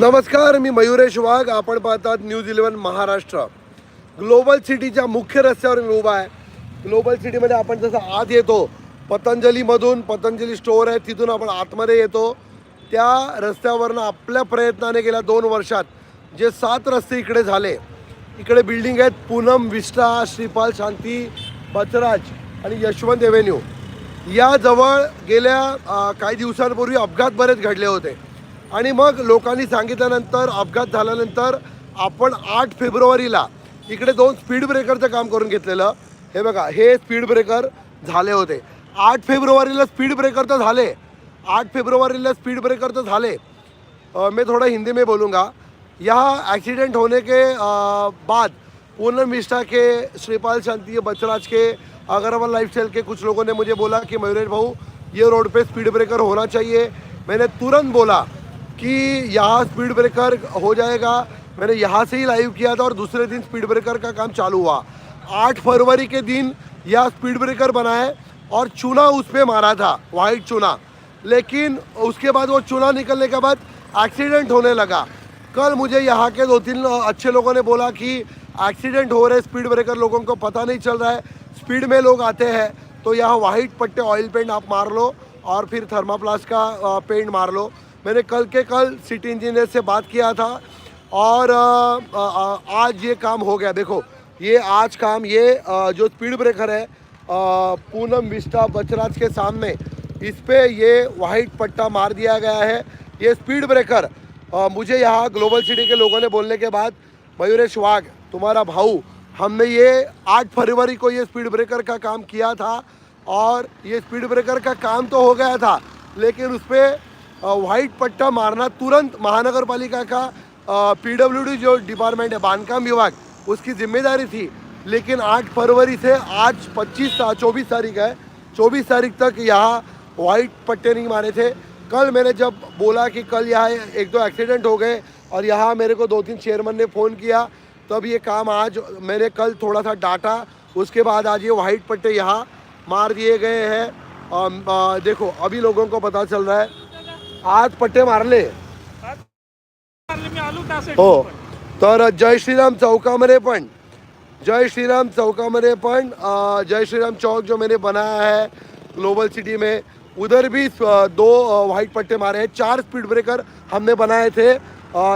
नमस्कार मी मयुरेश वाघ. आपण पाहतात न्यूज इलेव्हन महाराष्ट्र. ग्लोबल सिटीच्या मुख्य रस्त्यावर मी उभा आहे. ग्लोबल सिटीमध्ये आपण जसं आत येतो पतंजलीमधून पतंजली स्टोअर आहे तिथून आपण आतमध्ये येतो. त्या रस्त्यावरनं आपल्या प्रयत्नाने गेल्या दोन वर्षात जे सात रस्ते इकडे झाले इकडे बिल्डिंग आहेत पूनम विष्टा श्रीपाल शांती बचराज आणि यशवंत एव्हेन्यू. याजवळ गेल्या काही दिवसांपूर्वी अपघात बरेच घडले होते. आणि मग लोकांनी सांगितल्यानंतर अपघात झाल्यानंतर आपण आठ फेब्रुवारीला इकडे दोन स्पीड ब्रेकरचं काम करून घेतलेलं. हे बघा हे स्पीड ब्रेकर झाले होते. आठ फेब्रुवारीला स्पीड ब्रेकर तर झाले. आठ फेब्रुवारीला स्पीड ब्रेकर तर झाले. मैं थोड़ा हिंदी में बोलूँगा. या एक्सीडेंट होने के बाद पूनम मिश्रा के श्रीपाल शांति बचराज के अगरवाल लाइफस्टाइल के कुछ लोगों ने मुझे बोला कि मयूरेश भाऊ ये रोड पे स्पीड ब्रेकर होना चाहिए. मैंने तुरंत बोला कि यहाँ स्पीड ब्रेकर हो जाएगा। मैंने यहाँ से ही लाइव किया था और दूसरे दिन स्पीड ब्रेकर का काम चालू हुआ। आठ फरवरी के दिन यह स्पीड ब्रेकर बनाए और चूना उस पर मारा था वाइट चूना। लेकिन उसके बाद वो चूना निकलने के बाद एक्सीडेंट होने लगा। कल मुझे यहाँ के दो तीन अच्छे लोगों ने बोला कि एक्सीडेंट हो रहे स्पीड ब्रेकर, लोगों को पता नहीं चल रहा है। स्पीड में लोग आते हैं तो यहाँ वाइट पट्टे ऑयल पेंट आप मार लो और फिर थर्माप्लास्ट का पेंट मार लो। मैंने कल के कल सिटी इंजीनियर से बात किया था और अ, अ, आज ये काम हो गया। देखो ये आज काम ये अ, जो स्पीड ब्रेकर है पूनम विस्टा बचराज के सामने इस पर ये वाइट पट्टा मार दिया गया है। ये स्पीड ब्रेकर अ, मुझे यहाँ ग्लोबल सिटी के लोगों ने बोलने के बाद मयूरेश वाघ तुम्हारा भाऊ हमने ये आठ फरवरी को ये स्पीड ब्रेकर का काम किया था और ये स्पीड ब्रेकर का काम तो हो गया था लेकिन उस पर वाइट पट्टा मारना तुरंत महानगर पालिका का पीडब्ल्यूडी जो डिपार्टमेंट है, बांधकाम विभाग, उसकी ज़िम्मेदारी थी। लेकिन 8 फरवरी से आज 25 चौबीस तारीख है। 24 तारीख तक यहाँ वाइट पट्टे नहीं मारे थे। कल मैंने जब बोला कि कल यहाँ एक दो एक्सीडेंट हो गए और यहाँ मेरे को दो तीन चेयरमैन ने फ़ोन किया, तब ये काम आज मैंने कल थोड़ा सा डाटा। उसके बाद आज ये वाइट पट्टे यहाँ मार दिए गए हैं। देखो, अभी लोगों को पता चल रहा है आज पट्टे मारले. हो. तर जय श्रीराम चौकामध्ये पण, जय श्रीराम चौकामध्ये पण जय श्रीराम चौक जो मैंने बनाया है ग्लोबल सिटी में, उधर भी दो वाइट पट्टे मारे हैं. चार स्पीड ब्रेकर हमने बनाए थे.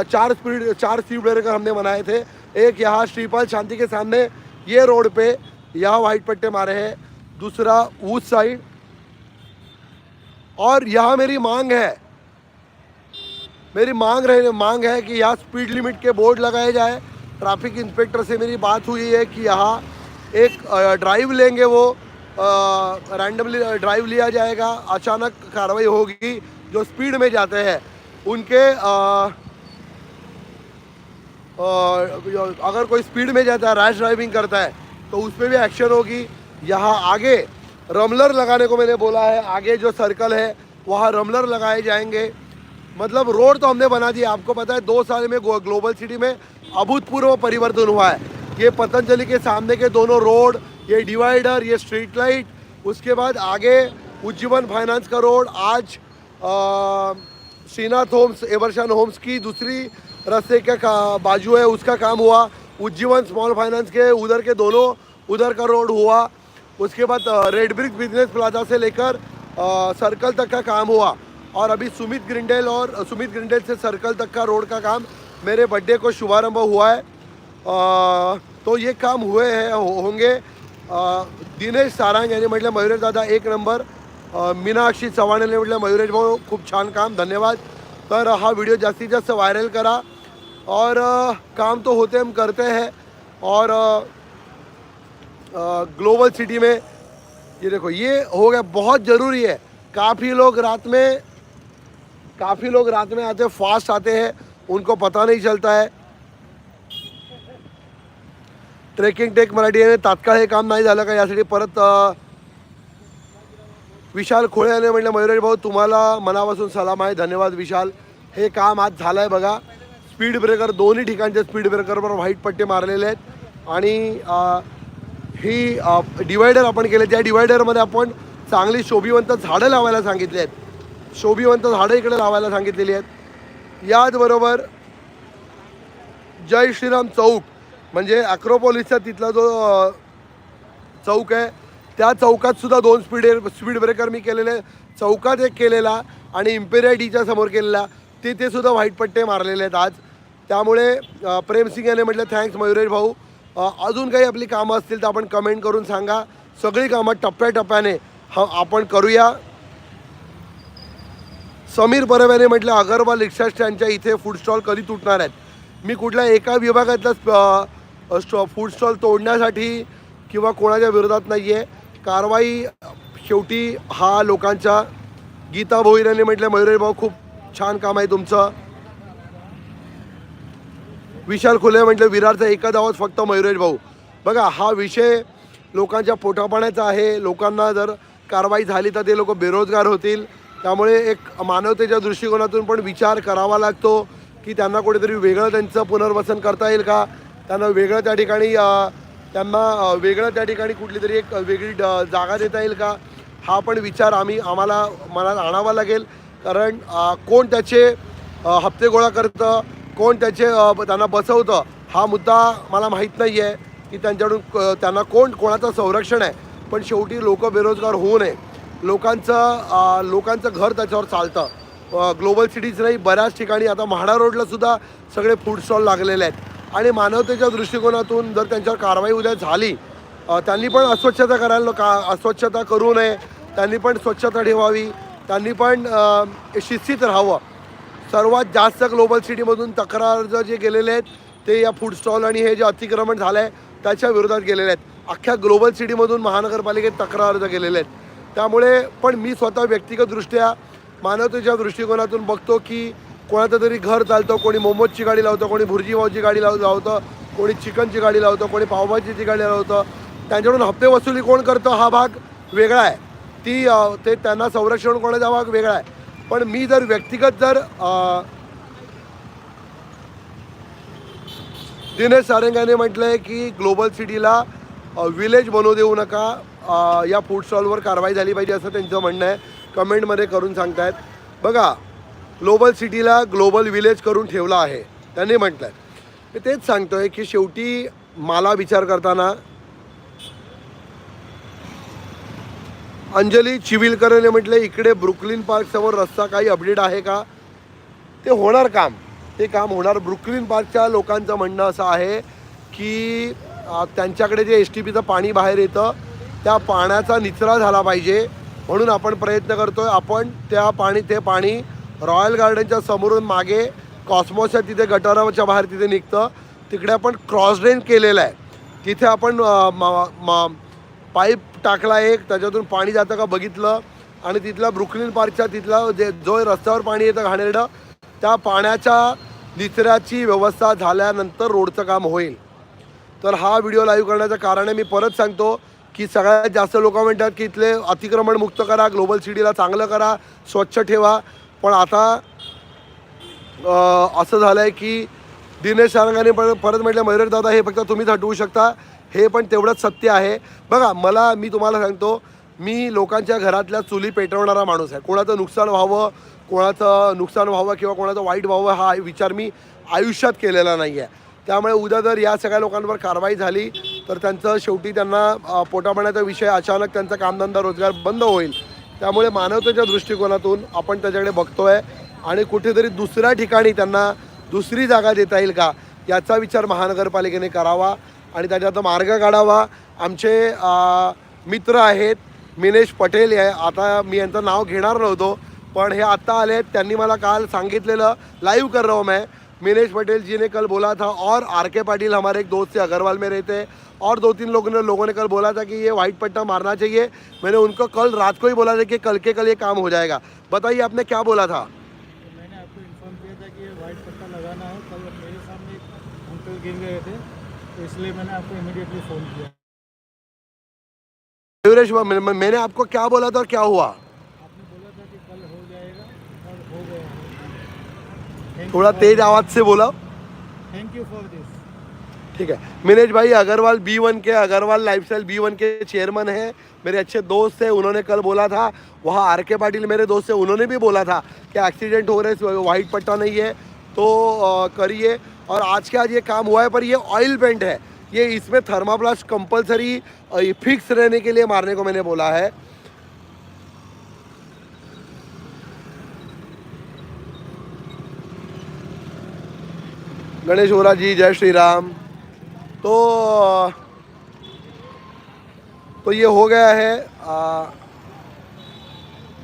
चार स्पीड चार स्पीड ब्रेकर हमने बनाए थे. एक यहाँ श्रीपाल शांति के सामने, ये रोड पे यहाँ वाइट पट्टे मारे हैं. दूसरा उस साइड और यहाँ मेरी मांग है मेरी मांग रहे मांग है कि यहाँ स्पीड लिमिट के बोर्ड लगाए जाए। ट्रैफ़िक इंस्पेक्टर से मेरी बात हुई है कि यहाँ एक ड्राइव लेंगे वो रैंडमली ड्राइव लिया जाएगा अचानक कार्रवाई होगी जो स्पीड में जाते हैं। उनके अ, अ, अगर कोई स्पीड में जाता है रैश ड्राइविंग करता है तो उस पर भी एक्शन होगी। यहाँ आगे रमलर लगाने को मैंने बोला है आगे जो सर्कल है वहाँ रमलर लगाए जाएँगे। मतलब रोड तो हमने बना दिया आपको पता है दो साल में ग्लोबल सिटी में अभूतपूर्व परिवर्तन हुआ है। ये पतंजलि के सामने के दोनों रोड ये डिवाइडर ये स्ट्रीट लाइट उसके बाद आगे उज्जीवन फाइनेंस का रोड आज श्रीनाथ होम्स एवर्शन होम्स की दूसरी रास्ते का का, बाजू है उसका काम हुआ। उज्जीवन स्मॉल फाइनेंस के उधर के दोनों उधर का रोड हुआ। उसके बाद रेड ब्रिक बिज़नेस प्लाजा से लेकर सर्कल तक का काम हुआ। और अभी सुमित ग्रिंडेल और सुमित ग्रिंडेल से सर्कल तक का रोड का काम मेरे बर्थडे को शुभारंभ हुआ है। अ, तो ये काम हुए हैं हो, होंगे। दिनेश सारंग यांनी म्हटलं मयुरेश दादा एक नंबर मीनाक्षी चव्हाण यांनी म्हटलं मयुरेश भाऊ खूप छान काम धन्यवाद। तर हा व्हिडिओ जास्तीत जास्त व्हायरल करा और अ, काम तो होते हम करते हैं और ग्लोबल सिटी में ये देखो ये हो गया बहुत ज़रूरी है। काफ़ी लोग रात में काफ़ी लोग रात में आते फास्ट आते हैं उनको पता नहीं चलता है। ट्रेकिंग टेक मराठी याने तात्काळ हे काम नाही झालं का? यासाठी परत विशाल खोळे याने म्हटलं मयुरेश भाऊ तुम्हाला मनापासून सलाम आहे धन्यवाद विशाल. हे काम आज झालं आहे बघा. स्पीड ब्रेकर दोन्ही ठिकाणचे स्पीड ब्रेकरवर व्हाईट पट्टे मारलेले आहेत. आणि ही डिवायडर आपण केले त्या डिवायडरमध्ये आपण चांगली शोभिवंत झाडं लावायला सांगितली आहेत. शोभिवंत झाडं इकडे लावायला सांगितलेली आहेत. याचबरोबर जय श्रीराम चौक म्हणजे अॅक्रोपोलिसचा तिथला जो चौक आहे त्या चौकात सुद्धा दोन स्पीड स्पीड ब्रेकर मी केलेले चौकात एक केलेला आणि इम्पेरिया डीच्या समोर केलेला. तिथे सुद्धा व्हाईट पट्टे मारलेले आहेत आज. त्यामुळे प्रेमसिंग प्रेम सिंग याने म्हटलं थँक्स मयुरेश भाऊ. अजून काही आपली कामं असतील तर आपण कमेंट करून सांगा. सगळी कामं टप्प्याटप्प्याने ह आपण करूया. समीर परब म्हटलं अगरवाल रिक्षा स्टँडच्या इथे फूड स्टॉल कधी तुटणार आहेत? मी कुठल्या एका विभागातला स्टॉ फूड स्टॉल तोडण्यासाठी किंवा कोणाच्या विरोधात नाही आहे कारवाई शेवटी हा लोकांच्या गीता भोईराने म्हटलं मयुरेश भाऊ खूप छान काम आहे तुमचं. विशाल खुले म्हटलं विरारचा एका धावात फक्त मयुरेश भाऊ. बघा हा विषय लोकांच्या पोटापाण्याचा आहे. लोकांना जर कारवाई झाली तर ते लोक बेरोजगार होतील. त्यामुळे एक मानवतेच्या दृष्टिकोनातून पण विचार करावा लागतो की त्यांना कुठेतरी वेगळं त्यांचं पुनर्वसन करता येईल का? त्यांना वेगळं त्या ठिकाणी त्यांना वेगळं त्या ठिकाणी कुठली तरी एक वेगळी जागा देता येईल का? हा पण विचार आम्ही आम्हाला मनात आणावा लागेल. कारण कोण त्याचे हप्ते गोळा करतं कोण त्याचे त्यांना बसवतं हा मुद्दा मला माहीत नाही आहे की त्यांच्याकडून क- त्यांना कोण कोणाचं संरक्षण आहे. पण शेवटी लोक बेरोजगार होऊ नये. लोकांचं लोकांचं घर त्याच्यावर चालतं. ग्लोबल सिटीज नाही बऱ्याच ठिकाणी आता म्हाडा रोडला सुद्धा सगळे फूड स्टॉल लागलेले आहेत. आणि मानवतेच्या दृष्टिकोनातून जर त्यांच्यावर कारवाई उद्या झाली त्यांनी पण अस्वच्छता करायला का अस्वच्छता करू नये. त्यांनी पण स्वच्छता ठेवावी. त्यांनी पण शिस्तीत राहावं. सर्वात जास्त ग्लोबल सिटीमधून तक्रार अर्ज जे गेलेले आहेत ते या फूड स्टॉल आणि हे जे अतिक्रमण झालं आहे त्याच्या विरोधात गेलेले आहेत. अख्ख्या ग्लोबल सिटीमधून महानगरपालिकेत तक्रार अर्ज गेलेले आहेत त्यामुळे पण मी स्वतः व्यक्तिगतदृष्ट्या मानवतेच्या दृष्टिकोनातून बघतो की कोणाचं तरी घर चालतं कोणी मोमोजची गाडी लावतं कोणी भुर्जीभावची गाडी लाव लावतं कोणी चिकनची गाडी लावतं कोणी पावभाजीची गाडी लावतं. त्यांच्याकडून हप्ते वसुली कोण करतं हा भाग वेगळा आहे. ती ते त्यांना संरक्षण कोणाचा भाग वेगळा आहे. पण मी जर व्यक्तिगत जर दिनेश दिनेश यांनी म्हटलं आहे की ग्लोबल सिटीला विलेज बनवू देऊ नका. या फूड स्टॉलवर कारवाई झाली पाहिजे असं त्यांचं म्हणणं आहे. कमेंटमध्ये करून सांगतायत. बघा ग्लोबल सिटीला ग्लोबल विलेज करून ठेवलं आहे. त्यांनी म्हटलं आहे मी तेच सांगतो आहे की शेवटी मला विचार करताना अंजली चिविलकरने म्हटलं इकडे ब्रुकलिन पार्क समोर रस्ता काही अपडेट आहे का? ते होणार काम. ते काम होणार ब्रुकलिन पार्कच्या लोकांचं म्हणणं असं आहे की त्यांच्याकडे जे एस टी पीचं पाणी बाहेर येतं त्या पाण्याचा निचरा झाला पाहिजे म्हणून आपण प्रयत्न करतोय. आपण त्या पाणी ते पाणी रॉयल गार्डनच्या समोरून मागे कॉस्मोसच्या तिथे गटाराच्या बाहेर तिथे निघतं. तिकडे आपण क्रॉस ड्रेन केलेलं आहे. तिथे आपण म- पाईप टाकला एक त्याच्यातून पाणी जातं का बघितलं. आणि तिथला ब्रुकलिन पार्कच्या तिथला जे जो रस्त्यावर पाणी येतं घाणेरडं त्या पाण्याच्या निचऱ्याची व्यवस्था झाल्यानंतर रोडचं काम होईल. तर हा व्हिडिओ लाईव्ह करण्याचं कारण आहे मी परत सांगतो की सगळ्यात जास्त लोक म्हणतात की इथले अतिक्रमण मुक्त करा ग्लोबल सिटीला चांगलं करा स्वच्छ ठेवा. पण आता असं झालं आहे की दिनेश सारंगाने पण परत म्हटलं मयुरेश दादा हे फक्त तुम्हीच हटवू शकता. हे पण तेवढंच सत्य आहे. बघा मला मी तुम्हाला सांगतो मी लोकांच्या घरातल्या चुली पेटवणारा माणूस आहे. कोणाचं नुकसान व्हावं कोणाचं नुकसान व्हावं किंवा कोणाचं वाईट व्हावं हा विचार मी आयुष्यात केलेला नाही आहे त्यामुळे उद्या जर या सगळ्या लोकांवर कारवाई झाली तर त्यांचं शेवटी त्यांना पोटापाण्याचा विषय अचानक त्यांचा कामधंदा रोजगार बंद होईल. त्यामुळे मानवतेच्या दृष्टिकोनातून आपण त्याच्याकडे बघतोय. आणि कुठेतरी दुसऱ्या ठिकाणी त्यांना दुसरी जागा देता येईल का याचा विचार महानगरपालिकेने करावा आणि त्याच्यात मार्ग काढावा. आमचे मित्र आहेत मिनेश पटेल हे आता मी यांचं नाव घेणार नव्हतो पण हे आत्ता आले आहेत त्यांनी मला काल सांगितलेलं लाईव्ह कर रहा हूँ मैं. मिनेश पटेल जी ने कल बोला था और आर के पाटिल हमारे एक दोस्त से अग्रवाल में रहते हैं। और दो तीन लोगों ने लोगों ने कल बोला था कि ये वाइट पट्टा मारना चाहिए। मैंने उनको कल रात को ही बोला था कि कल के कल ये काम हो जाएगा। बताइए आपने क्या बोला था? तो मैंने आपको इन्फॉर्म किया था कि ये वाइट पट्टा लगाना है। कल मेरे सामने एक अंकल गिर गए थे तो इसलिए मैंने आपको इमीडिएटली फ़ोन किया। मैंने आपको क्या बोला था और क्या हुआ आपने बोला था कि कल हो जाएगा और हो गया Thank you थोड़ा तेज आवाज़ से बोला थैंक यू फॉर दिस ठीक है। मिनेश भाई अग्रवाल बी वन के अग्रवाल लाइफस्टाइल बी वन के चेयरमैन हैं। मेरे अच्छे दोस्त हैं उन्होंने कल बोला था। वहाँ आर के पाटिल मेरे दोस्त हैं उन्होंने भी बोला था कि एक्सीडेंट हो रहे हैं वाइट पट्टा नहीं है। तो करिए। और आज के आज ये काम हुआ है पर ये ऑयल पेंट है। ये इसमें थर्माप्लास्ट कंपलसरी फिक्स रहने के लिए मारने को मैंने बोला है। गणेश ओरा जी जय श्री राम। तो तो ये हो गया है आ,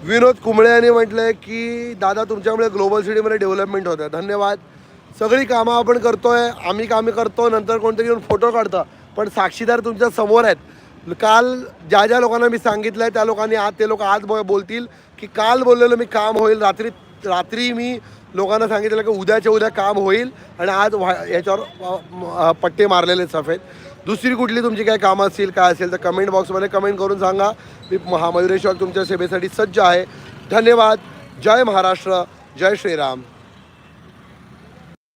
विनोद कुंबळे यांनी म्हटलंय की दादा तुमच्यामुळे ग्लोबल सिटीमध्ये डेव्हलपमेंट होत आहे धन्यवाद. सगळी कामं आपण करतोय आम्ही कामे करतो नंतर कोणतरी येऊन फ़ोटो काढतं पण साक्षीदार तुमच्या समोर आहेत. काल ज्या ज्या लोकांना मी सांगितलं आहे त्या लोकांनी आज ते लोक आज बोलतील की काल बोललेलं मी काम होईल रात्री रात्री मी लोकांना सांगितलेलं की उद्याच्या उद्या काम होईल आणि आज व्हा- याच्यावर पट्टे मारलेले सफेद. दुसरी कुठली तुमची काय कामं असतील काय असेल तर कमेंट बॉक्समध्ये कमेंट करून सांगा. मी महामयुरेश्वर तुमच्या सेवेसाठी सज्ज आहे. धन्यवाद. जय महाराष्ट्र. जय श्रीराम.